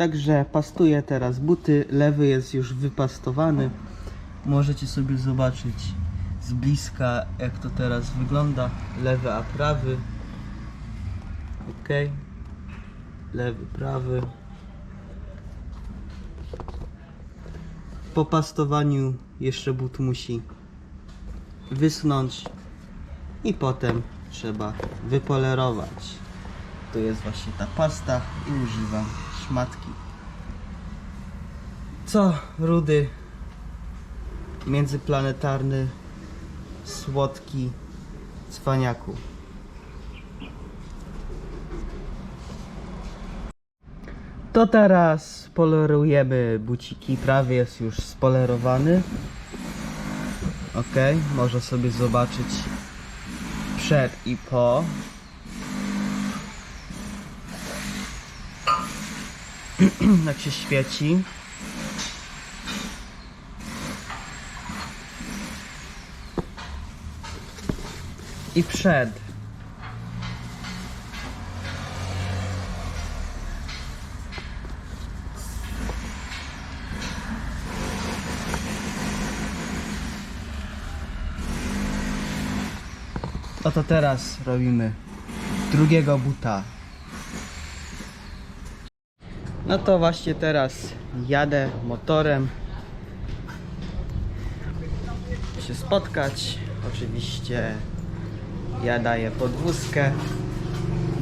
Także pastuję teraz buty. Lewy jest już wypastowany. Możecie sobie zobaczyć z bliska jak to teraz wygląda. Lewy a prawy. Ok. Lewy, prawy. Po pastowaniu jeszcze but musi wyschnąć i potem trzeba wypolerować. Tu jest właśnie ta pasta i używam szmatki. Co, rudy międzyplanetarny, słodki cwaniaku. To teraz polerujemy buciki, prawie jest już spolerowany. Ok, można sobie zobaczyć przed i po. Jak się świeci. I przed. No to teraz robimy drugiego buta. No to właśnie teraz jadę motorem się spotkać. Oczywiście ja daję podwózkę,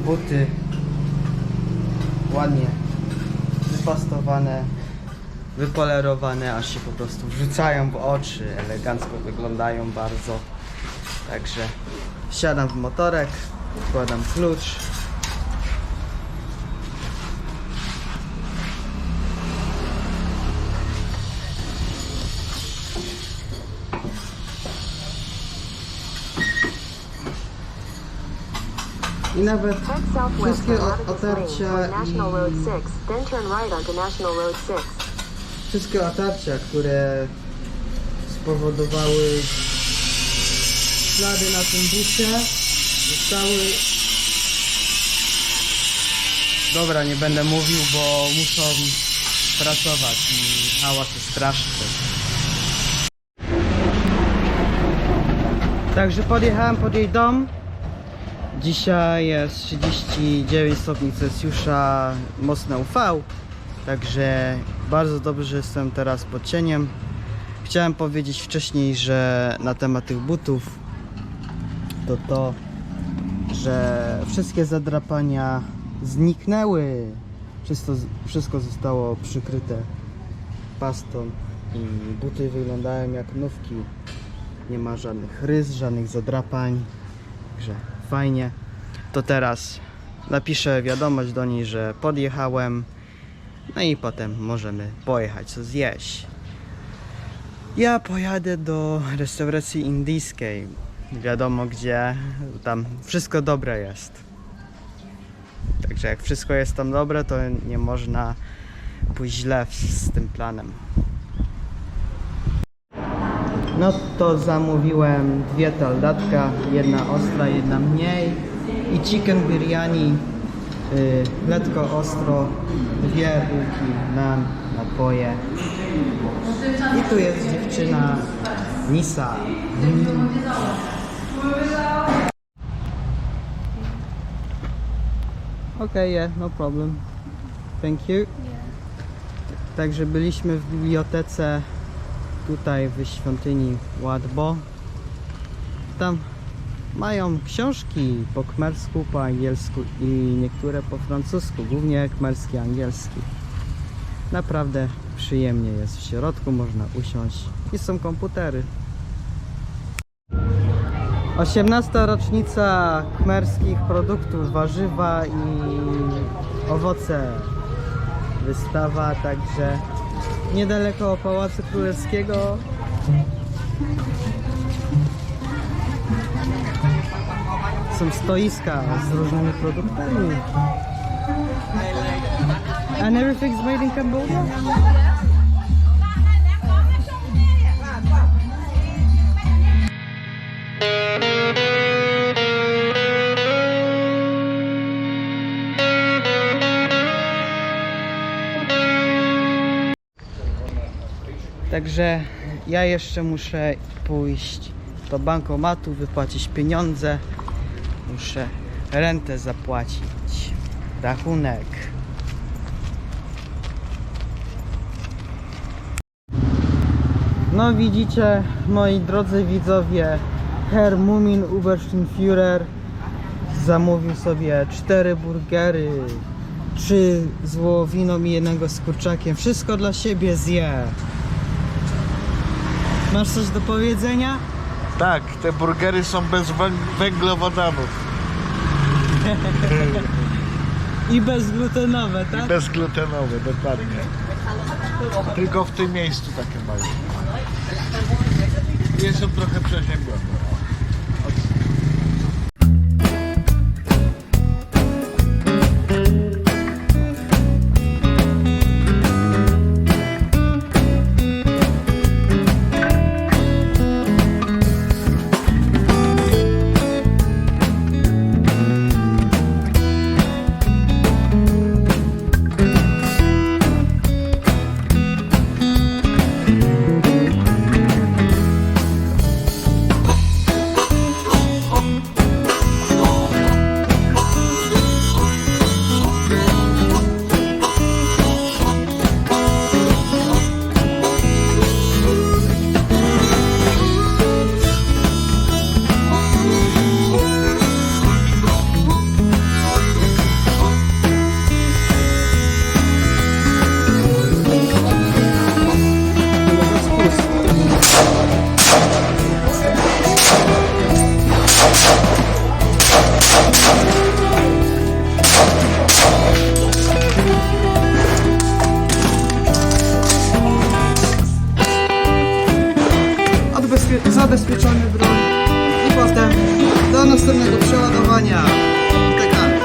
buty ładnie wypastowane, wypolerowane, aż się po prostu wrzucają w oczy, elegancko wyglądają bardzo. Także wsiadam w motorek, wkładam klucz. I nawet wszystkie otarcia i 6, then turn right onto National Road 6. wszystkie otarcia, które spowodowały ślady na tym bucie zostały Dobra, nie będę mówił, bo muszą pracować i hałas jest straszny. Także podjechałem pod jej dom. Dzisiaj jest 39 stopni Celsjusza, mocne UV. Także bardzo dobrze, że jestem teraz pod cieniem. Chciałem powiedzieć wcześniej, że na temat tych butów to to, że wszystkie zadrapania zniknęły. Wszystko, wszystko zostało przykryte pastą i buty wyglądają jak nówki. Nie ma żadnych rys, żadnych zadrapań. Także fajnie. To teraz napiszę wiadomość do niej, że podjechałem. No i potem możemy pojechać co zjeść. Ja pojadę do restauracji indyjskiej. Wiadomo gdzie. Tam wszystko dobre jest. Także jak wszystko jest tam dobre, to nie można pójść źle z, tym planem. No to zamówiłem dwie taldatka, jedna ostra, jedna mniej i chicken biryani y, letko ostro, dwie bułki, nan, napoje. I tu jest dziewczyna Nisa. Okay, yeah, no problem. Thank you. Także byliśmy w bibliotece tutaj w świątyni Ładbo. Tam mają książki po kmersku, po angielsku i niektóre po francusku, głównie kmerski, angielski. Naprawdę przyjemnie jest w środku, można usiąść i są komputery. 18. rocznica kmerskich produktów, warzywa i owoce. Wystawa także niedaleko Pałacu Królewskiego. Są stoiska z różnymi produktami. And everything's made in Cambodia? Także ja jeszcze muszę pójść do bankomatu, wypłacić pieniądze. Muszę rentę zapłacić. Rachunek. No widzicie, moi drodzy widzowie, Herr Mumin Uberschenführer zamówił sobie cztery burgery, trzy z wołowiną i jednego z kurczakiem. Wszystko dla siebie zje. Masz coś do powiedzenia? Tak, te burgery są bez węg- węglowodanów I bezglutenowe, i tak? bezglutenowe, dokładnie. Tylko w tym miejscu takie mają. Jestem trochę przeziębiony. zabezpieczony broń i potem do następnego przeładowania. Czekamy.